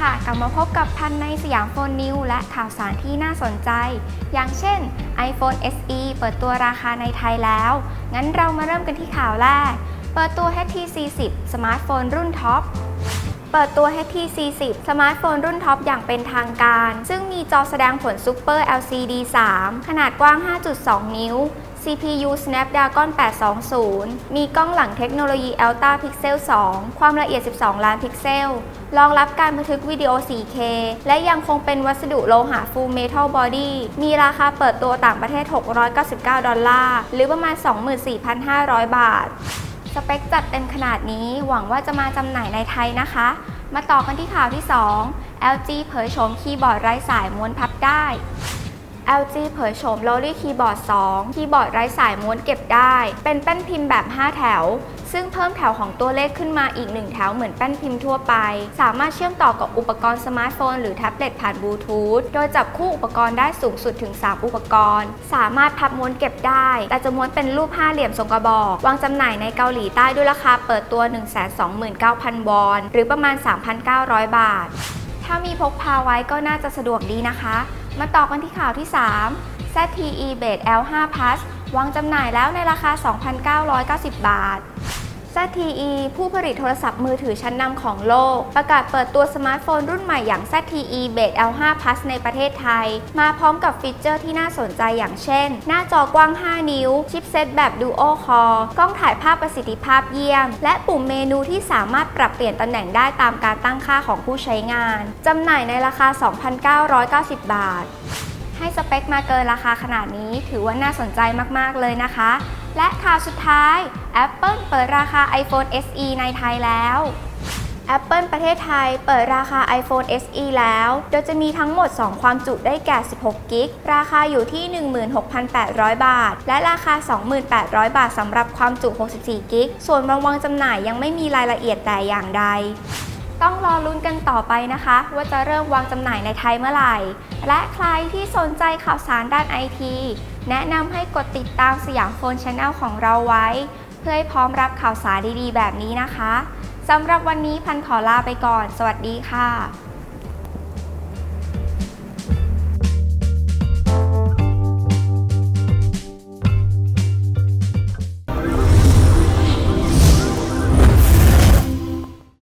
ค่ะ กลับมาพบกับพันในสยามโฟนนิวและข่าวสารที่น่าสนใจ อย่างเช่น iPhone SE เปิดตัวราคาในไทยแล้ว งั้นเรามาเริ่มกันที่ข่าวแรก เปิดตัว HTC 10สมาร์ทโฟนรุ่นท็อปเปิดตัว HTC 10สมาร์ทโฟนรุ่นท็อปอย่างเป็นทางการ ซึ่งมีจอแสดงผล Super LCD 3 ขนาดกว้าง 5.2 นิ้ว CPU Snapdragon 820 มีกล้องหลังเทคโนโลยี Ultra Pixel 2 ความละเอียด 12 ล้านพิกเซล รองรับการบันทึกวิดีโอ 4K และยังคงเป็นวัสดุโลหะ Full Metal Body มีราคาเปิดตัวต่างประเทศ 699 ดอลลาร์ หรือประมาณ 24,500 บาท สเปคจัดเต็มขนาดนี้หวังว่าจะมาจำหน่ายในไทยนะคะ มาต่อกันที่ข่าวที่ 2 LG เผยโฉมคีย์บอร์ดไร้สายม้วนพับได้ LG เผยโฉม Lolly Keyboard 2 คีย์บอร์ดไร้สายม้วนเก็บได้ เป็นแป้นพิมพ์แบบ 5 แถว ซึ่งเพิ่มแถวของตัวเลขขึ้นมาอีก 1 แถวเหมือนแป้นพิมพ์ทั่วไป สามารถเชื่อมต่อกับอุปกรณ์สมาร์ทโฟนหรือแท็บเล็ตผ่านบลูทูธ โดยจับคู่อุปกรณ์ได้สูงสุดถึง 3 อุปกรณ์ สามารถพับม้วนเก็บได้ แต่จะม้วนเป็นรูปห้าเหลี่ยมทรงกระบอก วางจำหน่ายในเกาหลีใต้ด้วยราคาเปิดตัว 129,000 วอน หรือประมาณ 3,900 บาท ถ้ามีพกพาไว้ก็น่าจะสะดวกดีนะคะมาต่อกันที่ข่าวที่ 3 ZTE Base L5 Plus วางจำหน่ายแล้วในราคา 2,990 บาท ZTE ผู้ผลิตโทรศัพท์มือถือชั้นนำของโลก ประกาศเปิดตัวสมาร์ทโฟนรุ่นใหม่อย่าง ZTE Base L5 Plus ในประเทศไทย มาพร้อมกับฟีเจอร์ที่น่าสนใจอย่างเช่น หน้าจอกว้าง 5 นิ้ว ชิปเซตแบบ Dual Core กล้องถ่ายภาพประสิทธิภาพเยี่ยม และปุ่มเมนูที่สามารถปรับเปลี่ยนตำแหน่งได้ตามการตั้งค่าของผู้ใช้งาน จำหน่ายในราคา 2,990 บาท ให้สเปคมาเกินราคาขนาดนี้ ถือว่าน่าสนใจมาก ๆ เลยนะคะ และข่าวสุดท้าย Apple เปิดราคา iPhone SE ในไทยแล้ว Apple ประเทศไทยเปิดราคา iPhone SE แล้ว โดยจะมีทั้งหมด 2 ความจุได้แก่ 16 กิก ราคาอยู่ที่ 16,800 บาท และราคา 2,800 บาทสำหรับความจุ 64 กิก ส่วนวันวางจำหน่ายยังไม่มีรายละเอียดแต่อย่างใด ต้องรอลุ้นกันต่อไปนะคะ ว่าจะเริ่มวางจำหน่ายในไทยเมื่อไหร่ และใครที่สนใจข่าวสารด้านไอที แนะนำให้กดติดตามสยามโฟนชาแนลของเราไว้ เพื่อให้พร้อมรับข่าวสารดีๆ แบบนี้นะคะสำหรับวันนี้พันขอลาไปก่อน สวัสดีค่ะ